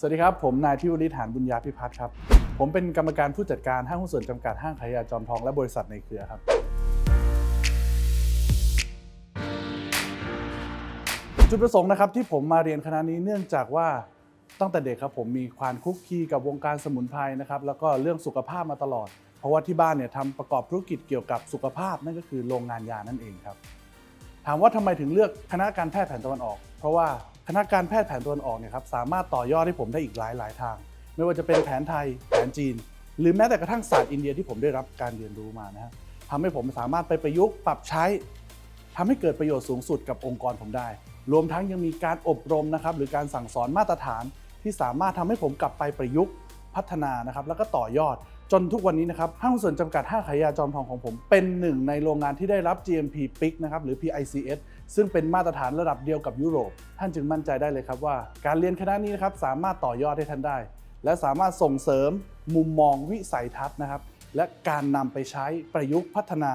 สวัสดีครับ ผมนายทิวริศหานบุญญาพิพัฒน์ครับ ผมเป็นกรรมการผู้จัดการห้างหุ้นส่วนจำกัดห้างขายยาจอมทองและบริษัทในเครือครับ จุดประสงค์นะครับที่ผมมาเรียนคณะนี้เนื่องจากว่าตั้งแต่เด็กครับผมมีความคุกคีกับวงการสมุนไพรนะครับแล้วก็เรื่องสุขภาพมาตลอด เพราะว่าที่บ้านเนี่ยทำประกอบธุรกิจเกี่ยวกับสุขภาพนั่นก็คือโรงงานยานั่นเองครับถามว่าทำไมถึงเลือกคณะการแพทย์แผนตะวันออก เพราะว่า คณะการแพทย์แผนตะวันออกเนี่ยครับสามารถต่อยอดให้ผมได้อีกหลายหลายทาง ไม่ว่าจะเป็นแผนไทยแผนจีน หรือแม้แต่กระทั่งศาสตร์อินเดียที่ผมได้รับการเรียนรู้มานะฮะทำให้ผมสามารถไปประยุกต์ปรับใช้ทำให้เกิดประโยชน์สูงสุดกับองค์กรผมได้ รวมทั้งยังมีการอบรมนะครับหรือการสั่งสอนมาตรฐานที่สามารถทำให้ผมกลับไปประยุกต์พัฒนานะครับแล้วก็ต่อยอด จนทุกวันนี้นะครับห้างส่วนจำกัดห้างขายยาจอมทองของผม เป็นหนึ่งในโรงงานที่ได้รับ GMP PIC นะครับหรือ PICS ซึ่งเป็นมาตรฐานระดับเดียวกับยุโรป ท่านจึงมั่นใจได้เลยครับว่า การเรียนคณะนี้นะครับสามารถต่อยอดให้ท่านได้ และสามารถส่งเสริมมุมมองวิสัยทัศน์นะครับและการนำไปใช้ประยุกต์พัฒนา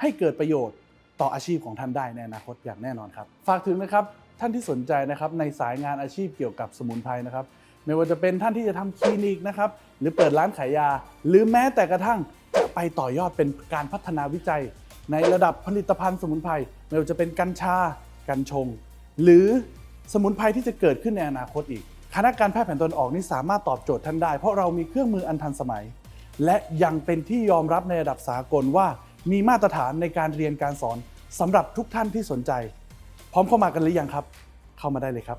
ให้เกิดประโยชน์ต่ออาชีพของท่านได้ในอนาคตอย่างแน่นอนครับ ฝากถึงนะครับท่านที่สนใจนะครับในสายงานอาชีพเกี่ยวกับสมุนไพรนะครับ ไม่ว่าจะเป็นท่านที่จะทำคลินิกนะครับหรือเปิดร้านขายยา หรือแม้แต่กระทั่งจะไปต่อยอดเป็นการพัฒนาวิจัย ในระดับผลิตภัณฑ์สมุนไพรไม่ว่าจะเป็นกัญชา กัญชง หรือสมุนไพรที่จะเกิดขึ้นในอนาคตอีก คณะการแพทย์แผนตะวันออกนี่สามารถตอบโจทย์ท่านได้ เพราะเรามีเครื่องมืออันทันสมัย และยังเป็นที่ยอมรับในระดับสากลว่ามีมาตรฐานในการเรียนการสอนสำหรับทุกท่านที่สนใจ พร้อมเข้ามากันหรือยังครับ เข้ามาได้เลยครับ